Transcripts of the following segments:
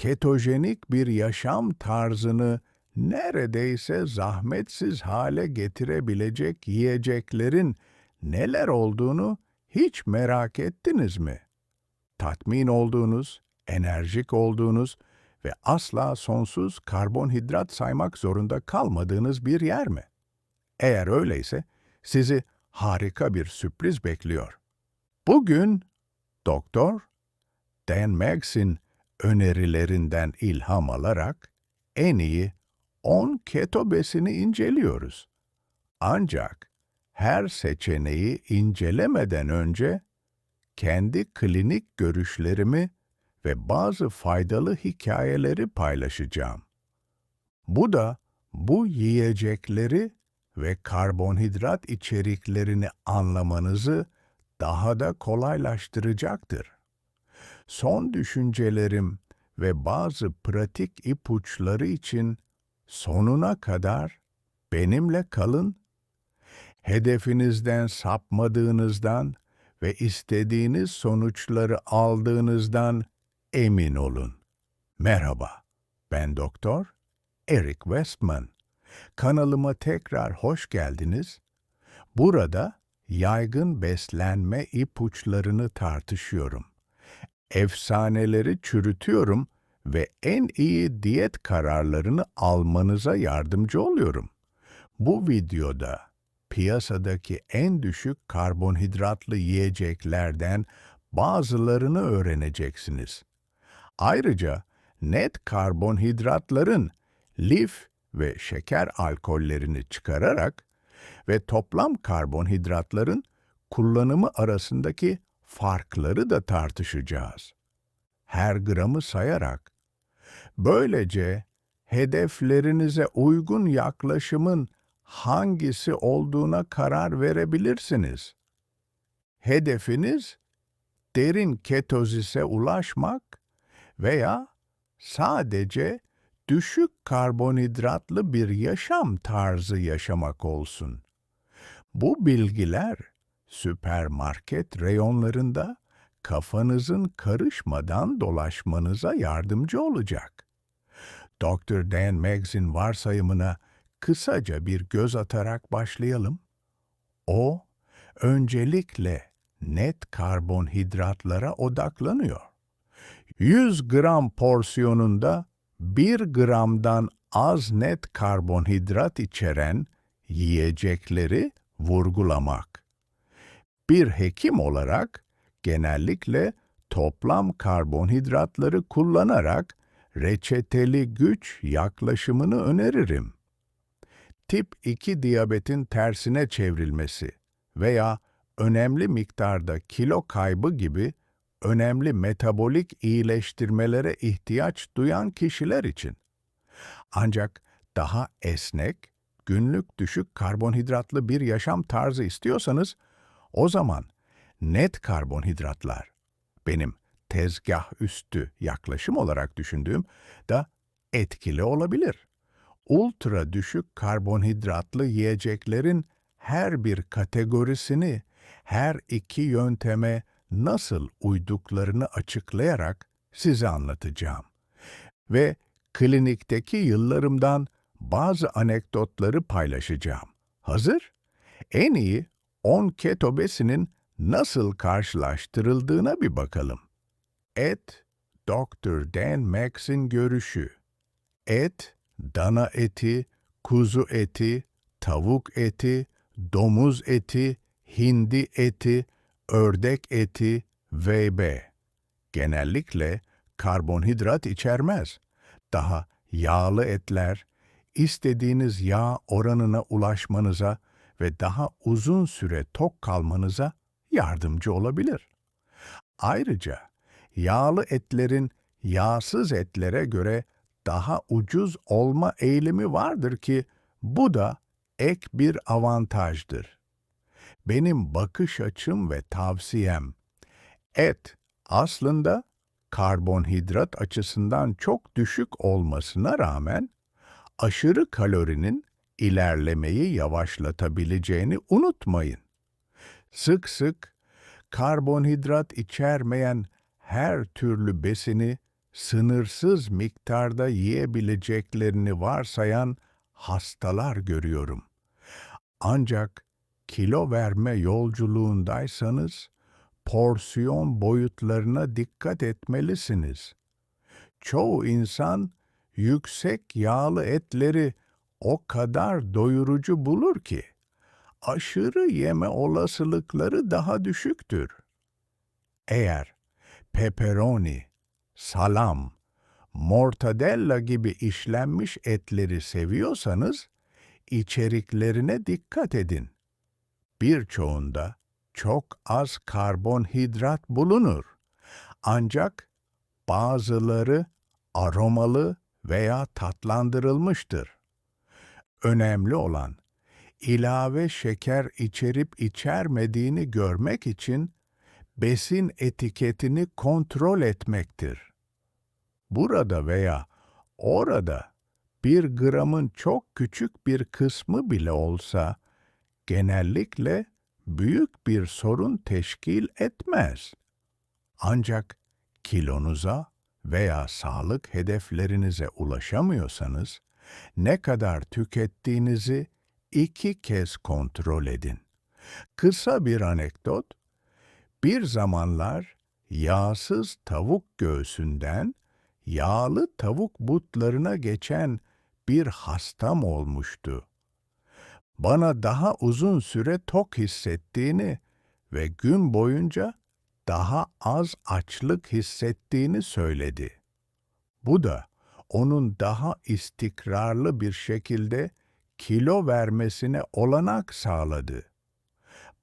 ketojenik bir yaşam tarzını neredeyse zahmetsiz hale getirebilecek yiyeceklerin neler olduğunu hiç merak ettiniz mi? Tatmin olduğunuz, enerjik olduğunuz ve asla sonsuz karbonhidrat saymak zorunda kalmadığınız bir yer mi? Eğer öyleyse sizi harika bir sürpriz bekliyor. Bugün Doktor Dan Max'in önerilerinden ilham alarak en iyi 10 keto besini inceliyoruz. Ancak her seçeneği incelemeden önce kendi klinik görüşlerimi ve bazı faydalı hikayeleri paylaşacağım. Bu da bu yiyecekleri ve karbonhidrat içeriklerini anlamanızı daha da kolaylaştıracaktır. Son düşüncelerim ve bazı pratik ipuçları için sonuna kadar benimle kalın. Hedefinizden sapmadığınızdan ve istediğiniz sonuçları aldığınızdan emin olun. Merhaba, ben Doktor Eric Westman. Kanalıma tekrar hoş geldiniz. Burada yaygın beslenme ipuçlarını tartışıyorum. Efsaneleri çürütüyorum ve en iyi diyet kararlarını almanıza yardımcı oluyorum. Bu videoda piyasadaki en düşük karbonhidratlı yiyeceklerden bazılarını öğreneceksiniz. Ayrıca net karbonhidratların lif ve şeker alkollerini çıkararak ve toplam karbonhidratların kullanımı arasındaki farkları da tartışacağız. Her gramı sayarak. Böylece hedeflerinize uygun yaklaşımın hangisi olduğuna karar verebilirsiniz. Hedefiniz derin ketozise ulaşmak veya sadece düşük karbonhidratlı bir yaşam tarzı yaşamak olsun. Bu bilgiler süpermarket reyonlarında kafanızın karışmadan dolaşmanıza yardımcı olacak. Dr. Dan Meggs'in varsayımına kısaca bir göz atarak başlayalım. O, öncelikle net karbonhidratlara odaklanıyor. 100 gram porsiyonunda 1 gramdan az net karbonhidrat içeren yiyecekleri vurgulamak. Bir hekim olarak genellikle toplam karbonhidratları kullanarak reçeteli güç yaklaşımını öneririm. Tip 2 diyabetin tersine çevrilmesi veya önemli miktarda kilo kaybı gibi önemli metabolik iyileştirmelere ihtiyaç duyan kişiler için. Ancak daha esnek, günlük düşük karbonhidratlı bir yaşam tarzı istiyorsanız, o zaman net karbonhidratlar, benim tezgah üstü yaklaşım olarak düşündüğüm da etkili olabilir. Ultra düşük karbonhidratlı yiyeceklerin her bir kategorisini her iki yönteme nasıl uyduklarını açıklayarak size anlatacağım. Ve klinikteki yıllarımdan bazı anekdotları paylaşacağım. Hazır? En iyi 10 keto besinin nasıl karşılaştırıldığına bir bakalım. Et, Dr. Dan Max'in görüşü. Et, dana eti, kuzu eti, tavuk eti, domuz eti, hindi eti, ördek eti VB. Genellikle karbonhidrat içermez. Daha yağlı etler, istediğiniz yağ oranına ulaşmanıza ve daha uzun süre tok kalmanıza yardımcı olabilir. Ayrıca yağlı etlerin yağsız etlere göre daha ucuz olma eğilimi vardır ki bu da ek bir avantajdır. Benim bakış açım ve tavsiyem et aslında karbonhidrat açısından çok düşük olmasına rağmen aşırı kalorinin ilerlemeyi yavaşlatabileceğini unutmayın. Sık sık karbonhidrat içermeyen her türlü besini sınırsız miktarda yiyebileceklerini varsayan hastalar görüyorum. Ancak kilo verme yolculuğundaysanız porsiyon boyutlarına dikkat etmelisiniz. Çoğu insan yüksek yağlı etleri o kadar doyurucu bulur ki aşırı yeme olasılıkları daha düşüktür. Eğer pepperoni, salam, mortadella gibi işlenmiş etleri seviyorsanız içeriklerine dikkat edin. Birçoğunda çok az karbonhidrat bulunur. Ancak bazıları aromalı veya tatlandırılmıştır. Önemli olan ilave şeker içerip içermediğini görmek için besin etiketini kontrol etmektir. Burada veya orada bir gramın çok küçük bir kısmı bile olsa genellikle büyük bir sorun teşkil etmez. Ancak kilonuza veya sağlık hedeflerinize ulaşamıyorsanız ne kadar tükettiğinizi iki kez kontrol edin. Kısa bir anekdot. Bir zamanlar yağsız tavuk göğsünden yağlı tavuk butlarına geçen bir hastam olmuştu. Bana daha uzun süre tok hissettiğini ve gün boyunca daha az açlık hissettiğini söyledi. Bu da onun daha istikrarlı bir şekilde kilo vermesine olanak sağladı.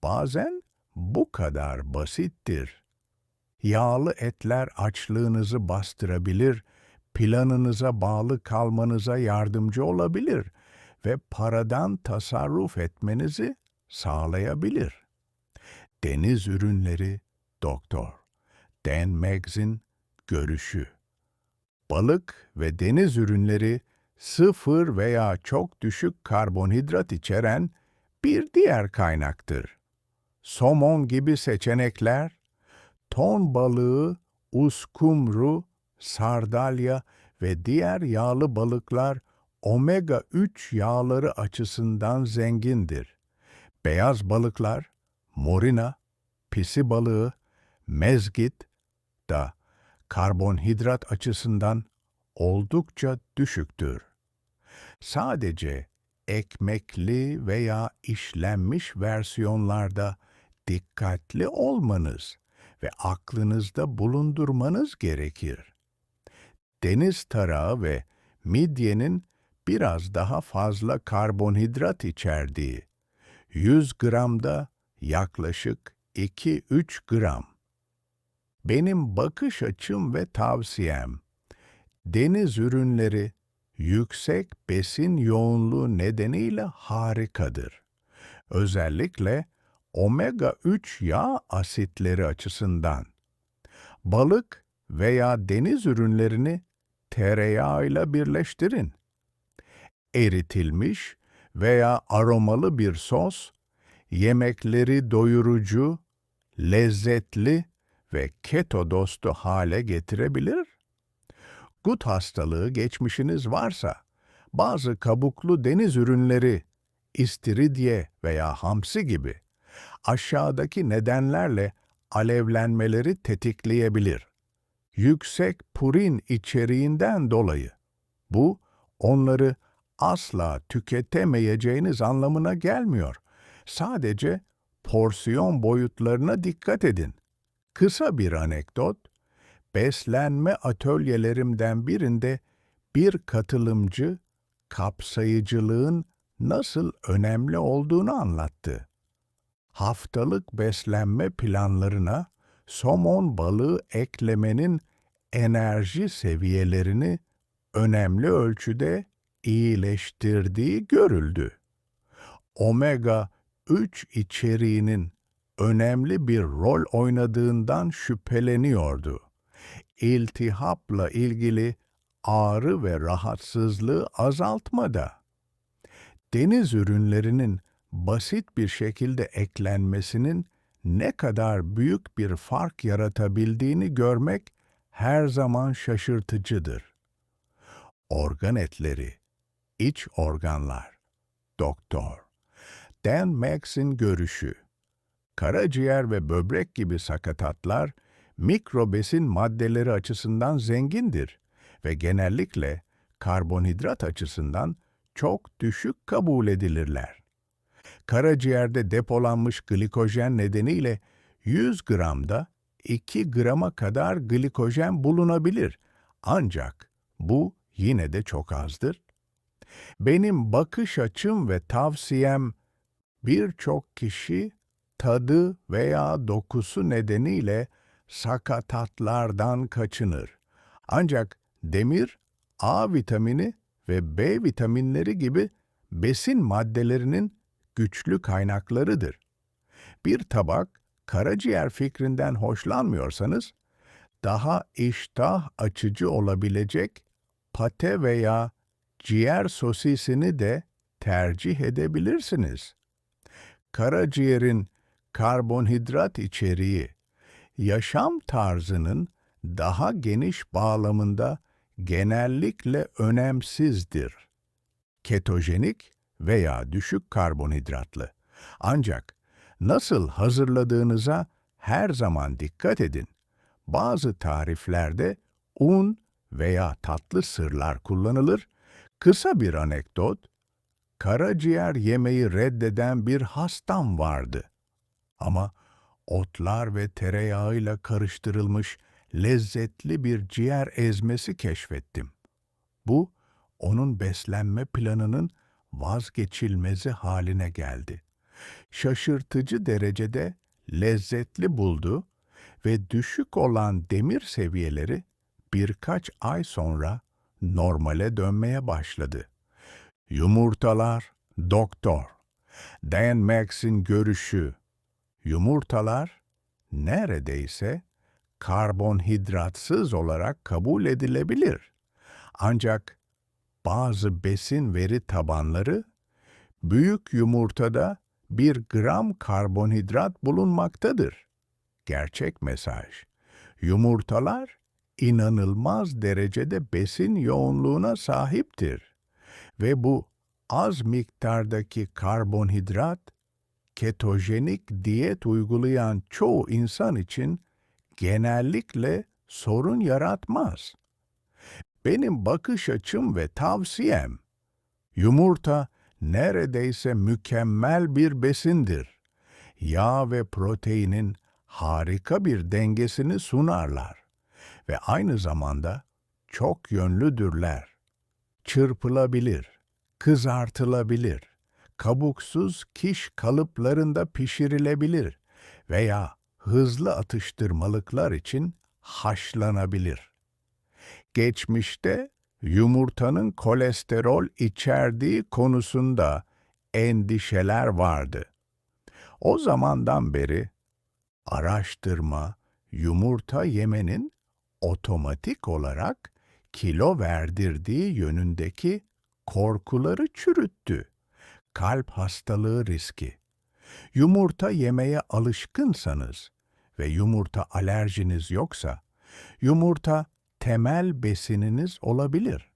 Bazen bu kadar basittir. Yağlı etler açlığınızı bastırabilir, planınıza bağlı kalmanıza yardımcı olabilir ve paradan tasarruf etmenizi sağlayabilir. Deniz ürünleri Doktor Dan Meggs'in görüşü. Balık ve deniz ürünleri sıfır veya çok düşük karbonhidrat içeren bir diğer kaynaktır. Somon gibi seçenekler, ton balığı, uskumru, sardalya ve diğer yağlı balıklar omega 3 yağları açısından zengindir. Beyaz balıklar, morina, pisi balığı, mezgit da karbonhidrat açısından oldukça düşüktür. Sadece ekmekli veya işlenmiş versiyonlarda dikkatli olmanız ve aklınızda bulundurmanız gerekir. Deniz tarağı ve midyenin biraz daha fazla karbonhidrat içerdiği, 100 gramda yaklaşık 2-3 gram. Benim bakış açım ve tavsiyem, deniz ürünleri yüksek besin yoğunluğu nedeniyle harikadır. Özellikle omega 3 yağ asitleri açısından. Balık veya deniz ürünlerini tereyağıyla birleştirin. Eritilmiş veya aromalı bir sos, yemekleri doyurucu, lezzetli ve keto dostu hale getirebilir. Gut hastalığı geçmişiniz varsa, bazı kabuklu deniz ürünleri, istiridye veya hamsi gibi aşağıdaki nedenlerle alevlenmeleri tetikleyebilir. Yüksek purin içeriğinden dolayı. Bu, onları asla tüketemeyeceğiniz anlamına gelmiyor. Sadece porsiyon boyutlarına dikkat edin. Kısa bir anekdot, beslenme atölyelerimden birinde bir katılımcı kapsayıcılığın nasıl önemli olduğunu anlattı. Haftalık beslenme planlarına somon balığı eklemenin enerji seviyelerini önemli ölçüde iyileştirdiği görüldü. Omega 3 içeriğinin önemli bir rol oynadığından şüpheleniyordu. İltihapla ilgili ağrı ve rahatsızlığı azaltmada. Deniz ürünlerinin basit bir şekilde eklenmesinin ne kadar büyük bir fark yaratabildiğini görmek her zaman şaşırtıcıdır. Organ etleri, iç organlar. Doktor. Dan Max'in görüşü. Karaciğer ve böbrek gibi sakatatlar mikro besin maddeleri açısından zengindir ve genellikle karbonhidrat açısından çok düşük kabul edilirler. Karaciğerde depolanmış glikojen nedeniyle 100 gramda 2 grama kadar glikojen bulunabilir. Ancak bu yine de çok azdır. Benim bakış açım ve tavsiyem birçok kişi tadı veya dokusu nedeniyle sakatatlardan kaçınır. Ancak demir, A vitamini ve B vitaminleri gibi besin maddelerinin güçlü kaynaklarıdır. Bir tabak karaciğer fikrinden hoşlanmıyorsanız, daha iştah açıcı olabilecek pate veya ciğer sosisini de tercih edebilirsiniz. Karaciğerin karbonhidrat içeriği, yaşam tarzının daha geniş bağlamında genellikle önemsizdir. Ketojenik veya düşük karbonhidratlı. Ancak nasıl hazırladığınıza her zaman dikkat edin. Bazı tariflerde un veya tatlı sırlar kullanılır. Kısa bir anekdot, karaciğer yemeği reddeden bir hastam vardı. Ama otlar ve tereyağıyla karıştırılmış lezzetli bir ciğer ezmesi keşfettim. Bu, onun beslenme planının vazgeçilmezi haline geldi. Şaşırtıcı derecede lezzetli buldu ve düşük olan demir seviyeleri birkaç ay sonra normale dönmeye başladı. Yumurtalar, doktor. Dan Max'in görüşü, yumurtalar neredeyse karbonhidratsız olarak kabul edilebilir. Ancak bazı besin veri tabanları büyük yumurtada bir gram karbonhidrat bulunmaktadır. Gerçek mesaj. Yumurtalar inanılmaz derecede besin yoğunluğuna sahiptir ve bu az miktardaki karbonhidrat ketojenik diyet uygulayan çoğu insan için genellikle sorun yaratmaz. Benim bakış açım ve tavsiyem, yumurta neredeyse mükemmel bir besindir. Yağ ve proteinin harika bir dengesini sunarlar ve aynı zamanda çok yönlüdürler. Çırpılabilir, kızartılabilir, kabuksuz kiş kalıplarında pişirilebilir veya hızlı atıştırmalıklar için haşlanabilir. Geçmişte yumurtanın kolesterol içerdiği konusunda endişeler vardı. O zamandan beri araştırma yumurta yemenin otomatik olarak kilo verdirdiği yönündeki korkuları çürüttü. Kalp hastalığı riski. Yumurta yemeye alışkınsanız ve yumurta alerjiniz yoksa, yumurta temel besininiz olabilir.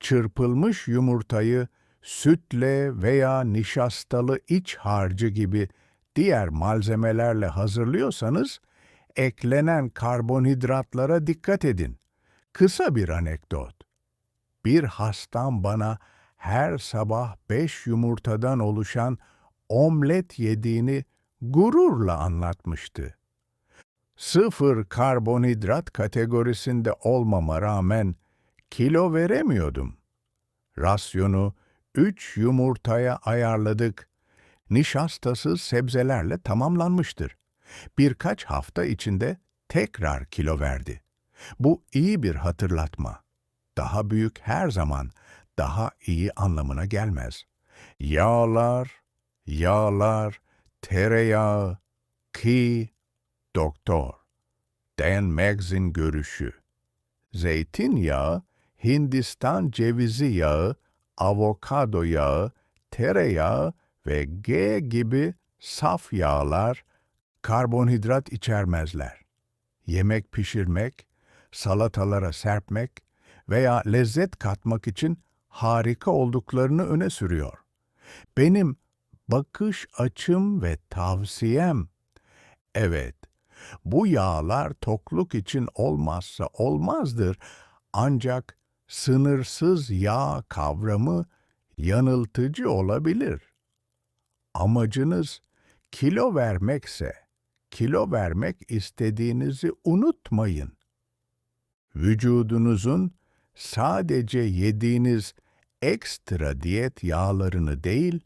Çırpılmış yumurtayı sütle veya nişastalı iç harcı gibi diğer malzemelerle hazırlıyorsanız, eklenen karbonhidratlara dikkat edin. Kısa bir anekdot. Bir hastam bana her sabah beş yumurtadan oluşan omlet yediğini gururla anlatmıştı. Sıfır karbonhidrat kategorisinde olmama rağmen kilo veremiyordum. Rasyonu üç yumurtaya ayarladık. Nişastasız sebzelerle tamamlanmıştır. Birkaç hafta içinde tekrar kilo verdi. Bu iyi bir hatırlatma. Daha büyük her zaman daha iyi anlamına gelmez. Yağlar, yağlar, tereyağı, ki, doktor. Dan Meggs'in görüşü. Zeytinyağı, Hindistan cevizi yağı, avokado yağı, tereyağı ve G gibi saf yağlar karbonhidrat içermezler. Yemek pişirmek, salatalara serpmek veya lezzet katmak için harika olduklarını öne sürüyor. Benim bakış açım ve tavsiyem Evet, bu yağlar tokluk için olmazsa olmazdır. Ancak sınırsız yağ kavramı yanıltıcı olabilir. Amacınız kilo vermekse, kilo vermek istediğinizi unutmayın. Vücudunuzun sadece yediğiniz ekstra diyet yağlarını değil,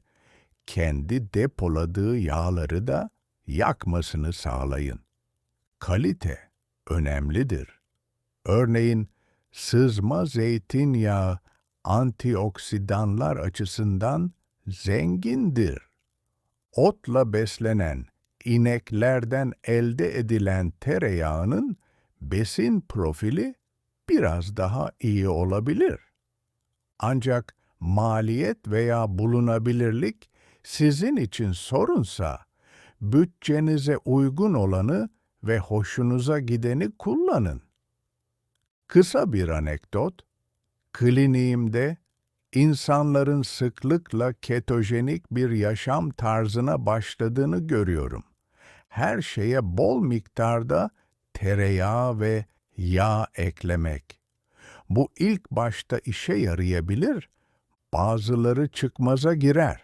kendi depoladığı yağları da yakmasını sağlayın. Kalite önemlidir. Örneğin sızma zeytinyağı antioksidanlar açısından zengindir. Otla beslenen ineklerden elde edilen tereyağının besin profili biraz daha iyi olabilir. Ancak maliyet veya bulunabilirlik sizin için sorunsa, bütçenize uygun olanı ve hoşunuza gideni kullanın. Kısa bir anekdot, kliniğimde insanların sıklıkla ketojenik bir yaşam tarzına başladığını görüyorum. Her şeye bol miktarda tereyağı ve yağ eklemek. Bu ilk başta işe yarayabilir, bazıları çıkmaza girer.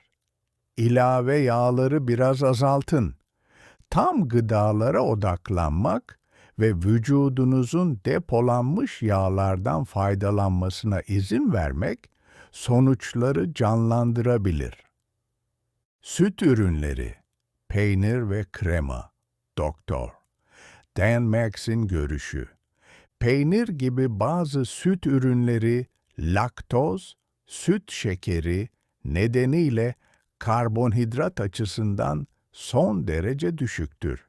İlave yağları biraz azaltın. Tam gıdalara odaklanmak ve vücudunuzun depolanmış yağlardan faydalanmasına izin vermek sonuçları canlandırabilir. Süt ürünleri, peynir ve krema, doktor. Dan Max'in görüşü. Peynir gibi bazı süt ürünleri laktoz, süt şekeri nedeniyle karbonhidrat açısından son derece düşüktür.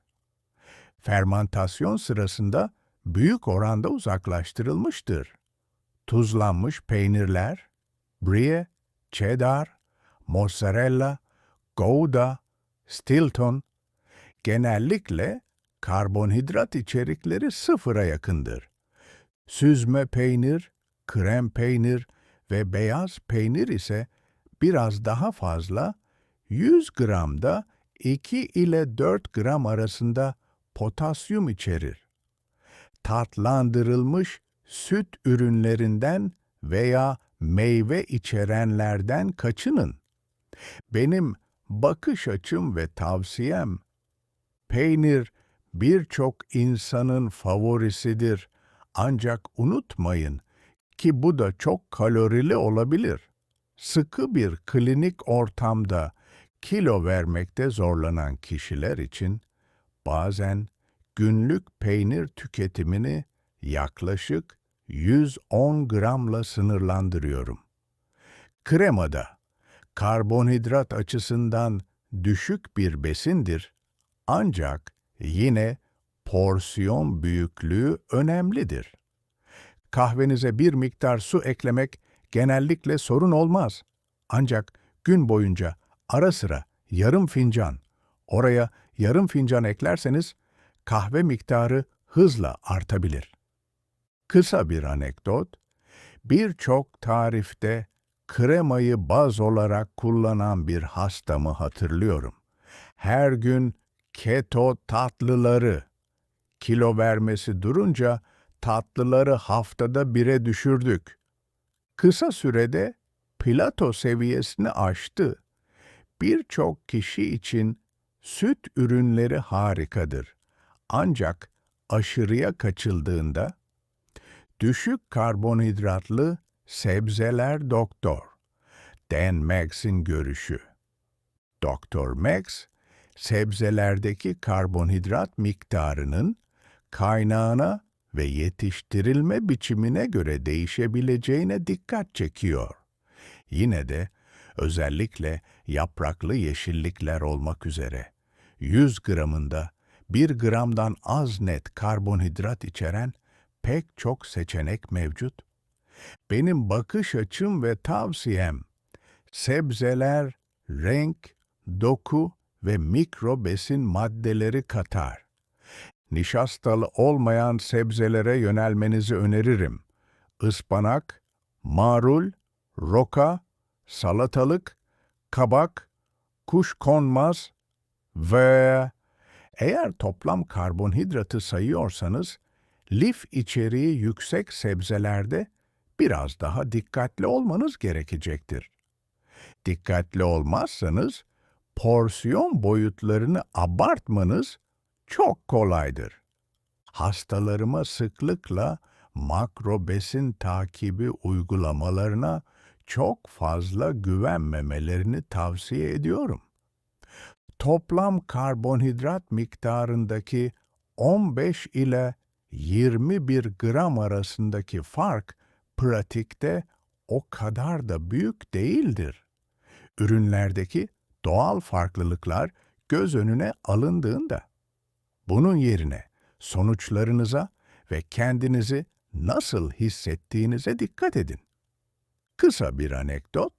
Fermantasyon sırasında büyük oranda uzaklaştırılmıştır. Tuzlanmış peynirler, brie, cheddar, mozzarella, gouda, stilton genellikle karbonhidrat içerikleri sıfıra yakındır. Süzme peynir, krem peynir ve beyaz peynir ise biraz daha fazla 100 gramda 2 ile 4 gram arasında potasyum içerir. Tatlandırılmış süt ürünlerinden veya meyve içerenlerden kaçının. Benim bakış açım ve tavsiyem peynir birçok insanın favorisidir. Ancak unutmayın ki bu da çok kalorili olabilir. Sıkı bir klinik ortamda kilo vermekte zorlanan kişiler için bazen günlük peynir tüketimini yaklaşık 110 gramla sınırlandırıyorum. Kremada karbonhidrat açısından düşük bir besindir ancak yine porsiyon büyüklüğü önemlidir. Kahvenize bir miktar su eklemek genellikle sorun olmaz. Ancak gün boyunca ara sıra yarım fincan, oraya yarım fincan eklerseniz kahve miktarı hızla artabilir. Kısa bir anekdot, birçok tarifte kremayı baz olarak kullanan bir hastamı hatırlıyorum. Her gün keto tatlıları, kilo vermesi durunca tatlıları haftada bire düşürdük. Kısa sürede plato seviyesini aştı. Birçok kişi için süt ürünleri harikadır. Ancak aşırıya kaçıldığında düşük karbonhidratlı sebzeler doktor. Dan Max'in görüşü. Doktor Max, sebzelerdeki karbonhidrat miktarının kaynağına ve yetiştirilme biçimine göre değişebileceğine dikkat çekiyor. Yine de özellikle yapraklı yeşillikler olmak üzere 100 gramında 1 gramdan az net karbonhidrat içeren pek çok seçenek mevcut. Benim bakış açım ve tavsiyem sebzeler renk, doku ve mikro besin maddeleri katar. Nişastalı olmayan sebzelere yönelmenizi öneririm. Ispanak, marul, roka, salatalık, kabak, kuşkonmaz ve eğer toplam karbonhidratı sayıyorsanız, lif içeriği yüksek sebzelerde biraz daha dikkatli olmanız gerekecektir. Dikkatli olmazsanız, porsiyon boyutlarını abartmanız çok kolaydır. Hastalarıma sıklıkla makro besin takibi uygulamalarına çok fazla güvenmemelerini tavsiye ediyorum. Toplam karbonhidrat miktarındaki 15 ile 21 gram arasındaki fark pratikte o kadar da büyük değildir. Ürünlerdeki doğal farklılıklar göz önüne alındığında bunun yerine sonuçlarınıza ve kendinizi nasıl hissettiğinize dikkat edin. Kısa bir anekdot.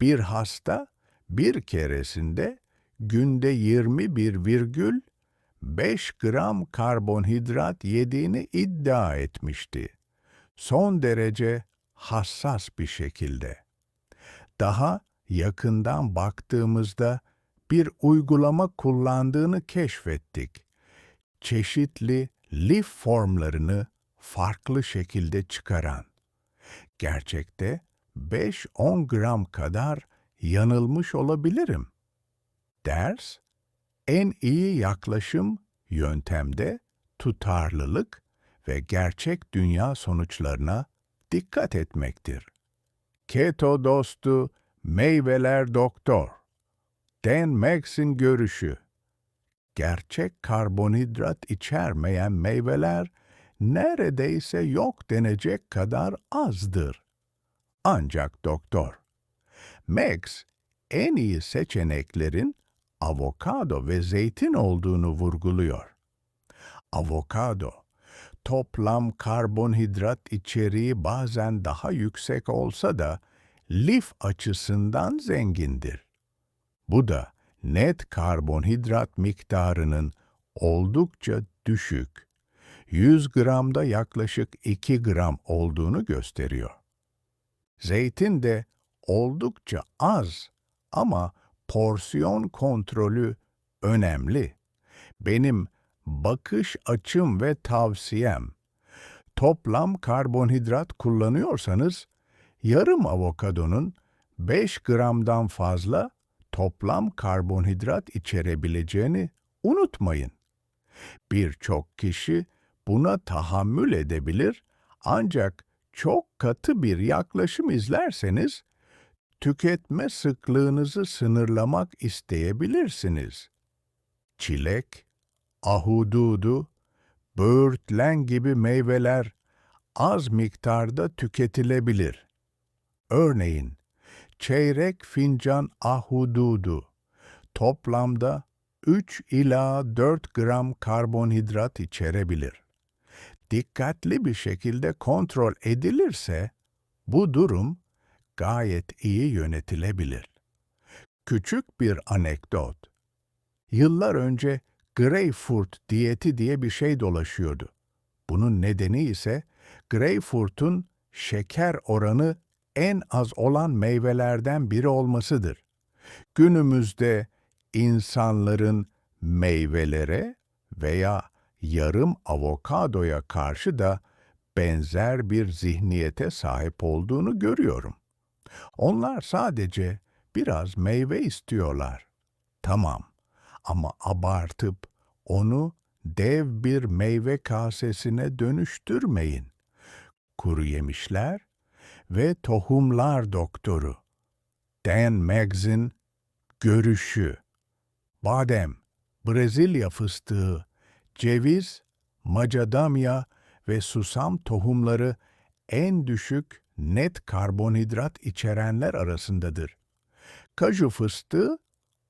Bir hasta bir keresinde günde 21,5 gram karbonhidrat yediğini iddia etmişti. Son derece hassas bir şekilde. Daha yakından baktığımızda bir uygulama kullandığını keşfettik. Çeşitli lif formlarını farklı şekilde çıkaran. Gerçekte 5-10 gram kadar yanılmış olabilirim. Ders, en iyi yaklaşım yöntemde tutarlılık ve gerçek dünya sonuçlarına dikkat etmektir. Keto dostu meyveler doktor. Dan Max'in görüşü. Gerçek karbonhidrat içermeyen meyveler neredeyse yok denecek kadar azdır. Ancak doktor. Max, en iyi seçeneklerin avokado ve zeytin olduğunu vurguluyor. Avokado, toplam karbonhidrat içeriği bazen daha yüksek olsa da lif açısından zengindir. Bu da net karbonhidrat miktarının oldukça düşük, 100 gramda yaklaşık 2 gram olduğunu gösteriyor. Zeytin de oldukça az ama porsiyon kontrolü önemli. Benim bakış açım ve tavsiyem toplam karbonhidrat kullanıyorsanız yarım avokadonun 5 gramdan fazla toplam karbonhidrat içerebileceğini unutmayın. Birçok kişi buna tahammül edebilir ancak çok katı bir yaklaşım izlerseniz tüketme sıklığınızı sınırlamak isteyebilirsiniz. Çilek, ahududu, böğürtlen gibi meyveler az miktarda tüketilebilir. Örneğin, çeyrek fincan ahududu toplamda 3 ila 4 gram karbonhidrat içerebilir. Dikkatli bir şekilde kontrol edilirse bu durum gayet iyi yönetilebilir. Küçük bir anekdot. Yıllar önce greyfurt diyeti diye bir şey dolaşıyordu. Bunun nedeni ise greyfurtun şeker oranı en az olan meyvelerden biri olmasıdır. Günümüzde insanların meyvelere veya yarım avokadoya karşı da benzer bir zihniyete sahip olduğunu görüyorum. Onlar sadece biraz meyve istiyorlar. Tamam ama abartıp onu dev bir meyve kasesine dönüştürmeyin. Kuru yemişler ve tohumlar doktoru. Dan Meggs'in görüşü. Badem, Brezilya fıstığı, ceviz, macadamya ve susam tohumları en düşük net karbonhidrat içerenler arasındadır. Kaju fıstığı,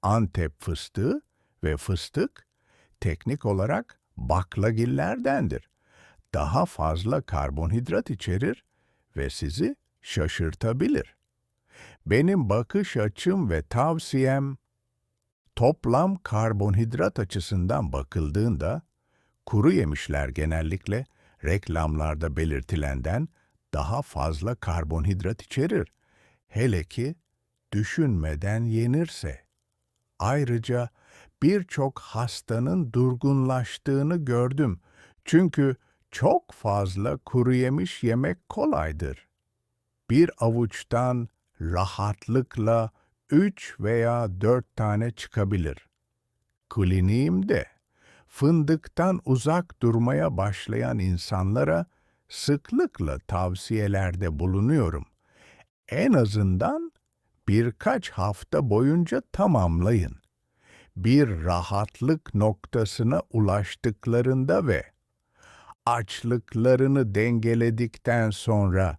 Antep fıstığı ve fıstık teknik olarak baklagillerdendir. Daha fazla karbonhidrat içerir ve sizi şaşırtabilir. Benim bakış açım ve tavsiyem toplam karbonhidrat açısından bakıldığında Kuru yemişler genellikle reklamlarda belirtilenden daha fazla karbonhidrat içerir. Hele ki düşünmeden yenirse. Ayrıca birçok hastanın durgunlaştığını gördüm. Çünkü çok fazla kuru yemiş yemek kolaydır. Bir avuçtan rahatlıkla üç veya dört tane çıkabilir. Kliniğimde fındıktan uzak durmaya başlayan insanlara sıklıkla tavsiyelerde bulunuyorum. En azından birkaç hafta boyunca tamamlayın. Bir rahatlık noktasına ulaştıklarında ve açlıklarını dengeledikten sonra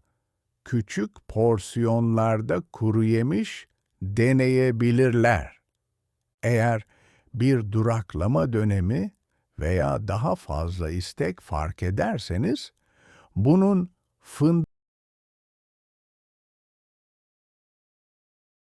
küçük porsiyonlarda kuru yemiş deneyebilirler. Eğer bir duraklama dönemi veya daha fazla istek fark ederseniz bunun fındık